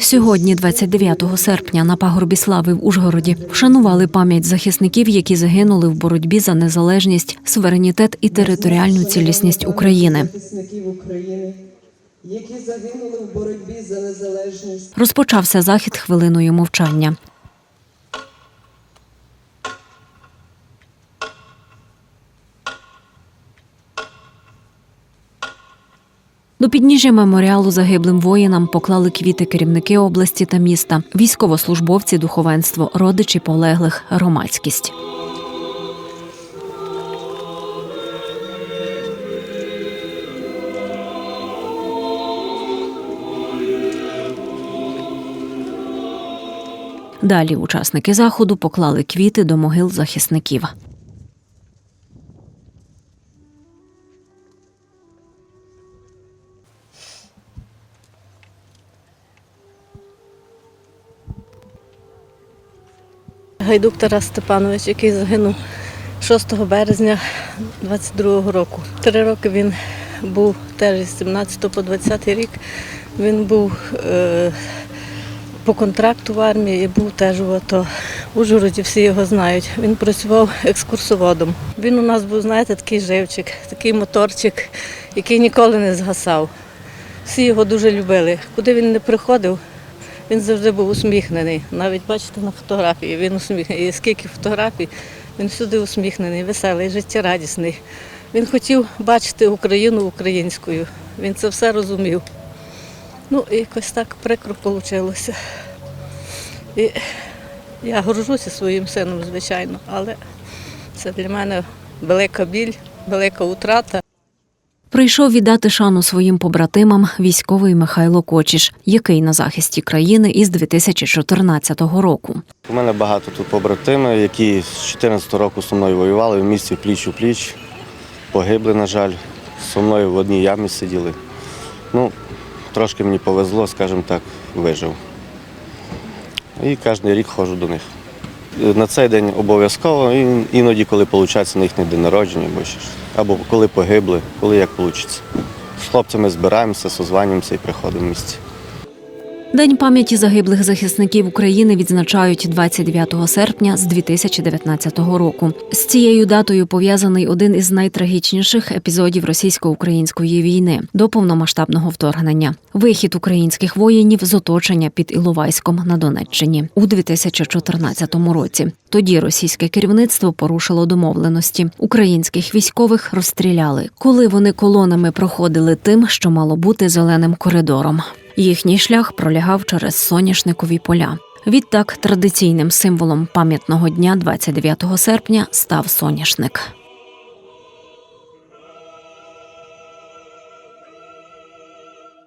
Сьогодні, 29 серпня, на пагорбі слави в Ужгороді вшанували пам'ять захисників, які загинули в боротьбі за незалежність, суверенітет і територіальну цілісність. України, які загинули в боротьбі за незалежність. Розпочався захід хвилиною мовчання. До підніжжя меморіалу загиблим воїнам поклали квіти керівники області та міста, військовослужбовці, духовенство, родичі полеглих, громадськість. Далі учасники заходу поклали квіти до могил захисників. Гайдук Тарас Степанович, який загинув 6 березня 22-го року. Три роки він був теж з 17 по 20 рік. Він був е, по контракту в армії і був теж в АТО. Ужгороді всі його знають. Він працював екскурсоводом. Він у нас був, знаєте, такий живчик, такий моторчик, який ніколи не згасав. Всі його дуже любили. Куди він не приходив, він завжди був усміхнений. Навіть бачите на фотографії, він усміхнений. Скільки фотографій, він всюди усміхнений, веселий, життєрадісний. Він хотів бачити Україну українською. Він це все розумів. Ну, і якось так прикро вийшло. І я горжуся своїм сином, звичайно, але це для мене велика біль, велика утрата. Прийшов віддати шану своїм побратимам військовий Михайло Кочіш, який на захисті країни із 2014 року. У мене багато тут побратимів, які з 2014 року зі мною воювали в місті пліч у пліч. Погибли, на жаль, зі мною в одній ямі сиділи. Ну, трошки мені повезло, скажімо так, вижив. І кожен рік ходжу до них. На цей день обов'язково, іноді, коли виходить на їхній день народження, або, коли погибли, коли як вийде. З хлопцями збираємося, созванюємося і приходимо в місті. День пам'яті загиблих захисників України відзначають 29 серпня з 2019 року. З цією датою пов'язаний один із найтрагічніших епізодів російсько-української війни до повномасштабного вторгнення. Вихід українських воїнів з оточення під Іловайськом на Донеччині у 2014 році. Тоді російське керівництво порушило домовленості. Українських військових розстріляли, коли вони колонами проходили тим, що мало бути зеленим коридором. Їхній шлях пролягав через соняшникові поля. Відтак традиційним символом пам'ятного дня 29 серпня став соняшник.